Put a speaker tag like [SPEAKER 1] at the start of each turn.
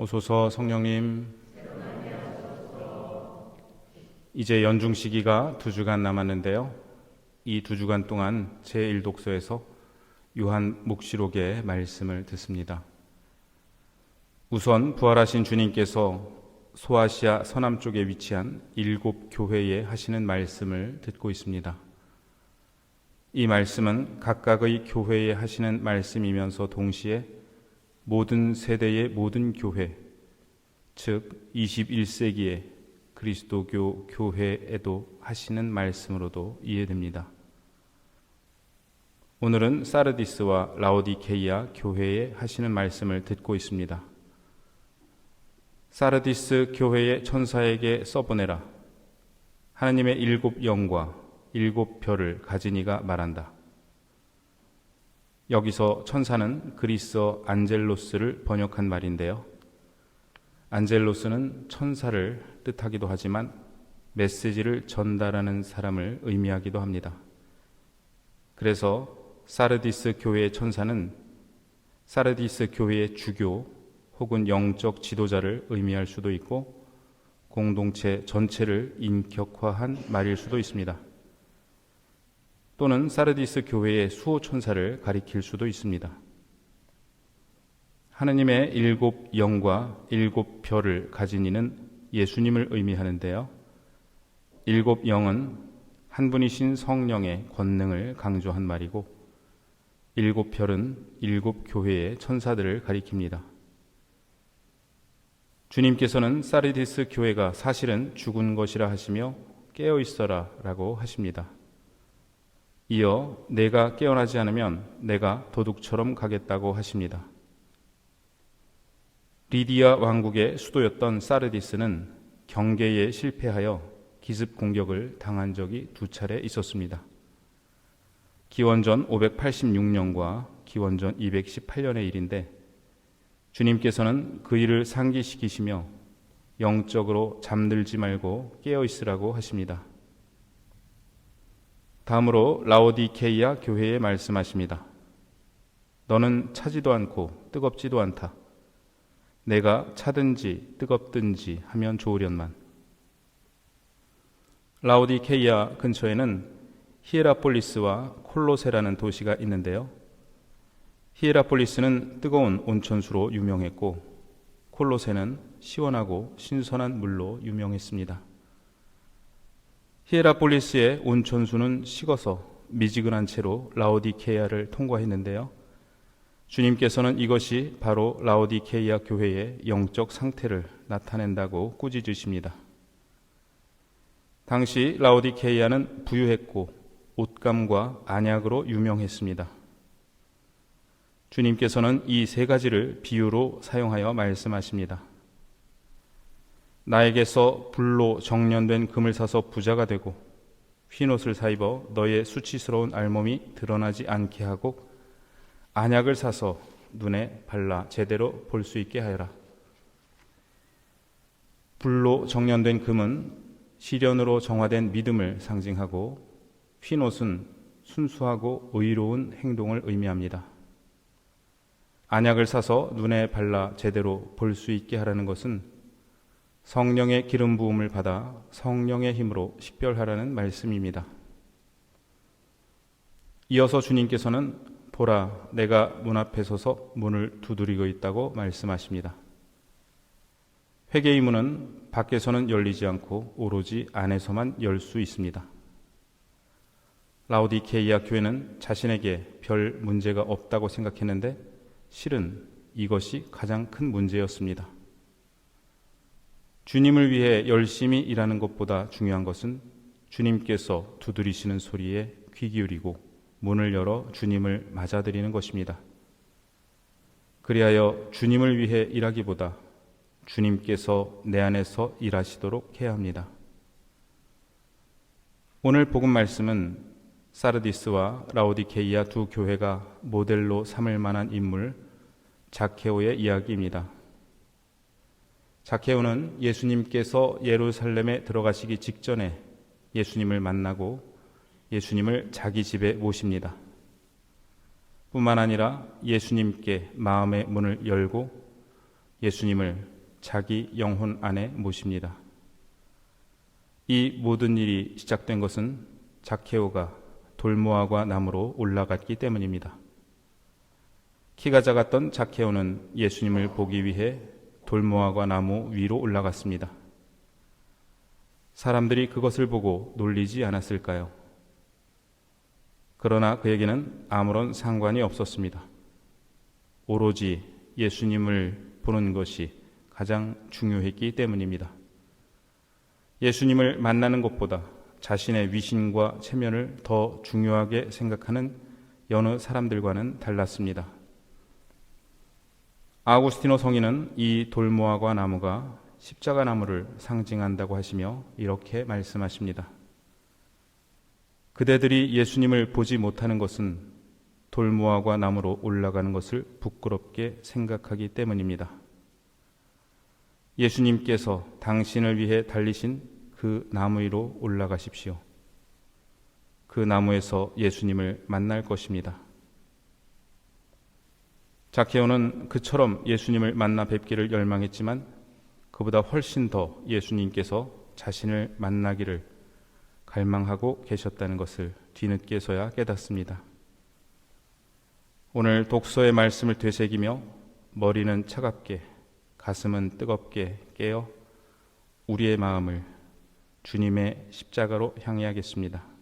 [SPEAKER 1] 오소서 성령님 이제 연중 시기가 두 주간 남았는데요. 이 두 주간 동안 제1독서에서 요한 묵시록의 말씀을 듣습니다. 우선 부활하신 주님께서 소아시아 서남쪽에 위치한 일곱 교회에 하시는 말씀을 듣고 있습니다. 이 말씀은 각각의 교회에 하시는 말씀이면서 동시에 모든 세대의 모든 교회, 즉 21세기의 그리스도교 교회에도 하시는 말씀으로도 이해됩니다. 오늘은 사르디스와 라오디케이아 교회에 하시는 말씀을 듣고 있습니다. 사르디스 교회의 천사에게 써보내라. 하나님의 일곱 영과 일곱 별을 가진 이가 말한다. 여기서 천사는 그리스어 안젤로스를 번역한 말인데요. 안젤로스는 천사를 뜻하기도 하지만 메시지를 전달하는 사람을 의미하기도 합니다. 그래서 사르디스 교회의 천사는 사르디스 교회의 주교 혹은 영적 지도자를 의미할 수도 있고 공동체 전체를 인격화한 말일 수도 있습니다. 또는 사르디스 교회의 수호 천사를 가리킬 수도 있습니다. 하느님의 일곱 영과 일곱 별을 가진 이는 예수님을 의미하는데요. 일곱 영은 한 분이신 성령의 권능을 강조한 말이고 일곱 별은 일곱 교회의 천사들을 가리킵니다. 주님께서는 사르디스 교회가 사실은 죽은 것이라 하시며 깨어 있어라 라고 하십니다. 이어 내가 깨어나지 않으면 내가 도둑처럼 가겠다고 하십니다. 리디아 왕국의 수도였던 사르디스는 경계에 실패하여 기습 공격을 당한 적이 두 차례 있었습니다. 기원전 586년과 기원전 218년의 일인데 주님께서는 그 일을 상기시키시며 영적으로 잠들지 말고 깨어 있으라고 하십니다. 다음으로 라오디케이아 교회에 말씀하십니다. 너는 차지도 않고 뜨겁지도 않다. 내가 차든지 뜨겁든지 하면 좋으련만. 라오디케이아 근처에는 히에라폴리스와 콜로세라는 도시가 있는데요. 히에라폴리스는 뜨거운 온천수로 유명했고 콜로세는 시원하고 신선한 물로 유명했습니다. 히에라폴리스의 온 천수는 식어서 미지근한 채로 라오디케이아를 통과했는데요. 주님께서는 이것이 바로 라오디케이아 교회의 영적 상태를 나타낸다고 꾸짖으십니다. 당시 라오디케이아는 부유했고 옷감과 안약으로 유명했습니다. 주님께서는 이 세 가지를 비유로 사용하여 말씀하십니다. 나에게서 불로 정련된 금을 사서 부자가 되고 흰옷을 사입어 너의 수치스러운 알몸이 드러나지 않게 하고 안약을 사서 눈에 발라 제대로 볼 수 있게 하여라. 불로 정련된 금은 시련으로 정화된 믿음을 상징하고 흰옷은 순수하고 의로운 행동을 의미합니다. 안약을 사서 눈에 발라 제대로 볼 수 있게 하라는 것은 성령의 기름 부음을 받아 성령의 힘으로 식별하라는 말씀입니다. 이어서 주님께서는 보라 내가 문 앞에 서서 문을 두드리고 있다고 말씀하십니다. 회개의 문은 밖에서는 열리지 않고 오로지 안에서만 열 수 있습니다. 라우디케이아 교회는 자신에게 별 문제가 없다고 생각했는데 실은 이것이 가장 큰 문제였습니다. 주님을 위해 열심히 일하는 것보다 중요한 것은 주님께서 두드리시는 소리에 귀 기울이고 문을 열어 주님을 맞아들이는 것입니다. 그리하여 주님을 위해 일하기보다 주님께서 내 안에서 일하시도록 해야 합니다. 오늘 복음 말씀은 사르디스와 라오디케이아 두 교회가 모델로 삼을 만한 인물 자케오의 이야기입니다. 자케오는 예수님께서 예루살렘에 들어가시기 직전에 예수님을 만나고 예수님을 자기 집에 모십니다. 뿐만 아니라 예수님께 마음의 문을 열고 예수님을 자기 영혼 안에 모십니다. 이 모든 일이 시작된 것은 자케오가 돌모아과 나무로 올라갔기 때문입니다. 키가 작았던 자케오는 예수님을 보기 위해 돌모아과 나무 위로 올라갔습니다. 사람들이 그것을 보고 놀리지 않았을까요? 그러나 그에게는 아무런 상관이 없었습니다. 오로지 예수님을 보는 것이 가장 중요했기 때문입니다. 예수님을 만나는 것보다 자신의 위신과 체면을 더 중요하게 생각하는 여느 사람들과는 달랐습니다. 아구스티노 성인은 이 돌모아과 나무가 십자가 나무를 상징한다고 하시며 이렇게 말씀하십니다. 그대들이 예수님을 보지 못하는 것은 돌모아과 나무로 올라가는 것을 부끄럽게 생각하기 때문입니다. 예수님께서 당신을 위해 달리신 그 나무 위로 올라가십시오. 그 나무에서 예수님을 만날 것입니다. 자케오는 그처럼 예수님을 만나 뵙기를 열망했지만 그보다 훨씬 더 예수님께서 자신을 만나기를 갈망하고 계셨다는 것을 뒤늦게서야 깨닫습니다. 오늘 독서의 말씀을 되새기며 머리는 차갑게 가슴은 뜨겁게 깨어 우리의 마음을 주님의 십자가로 향해야겠습니다.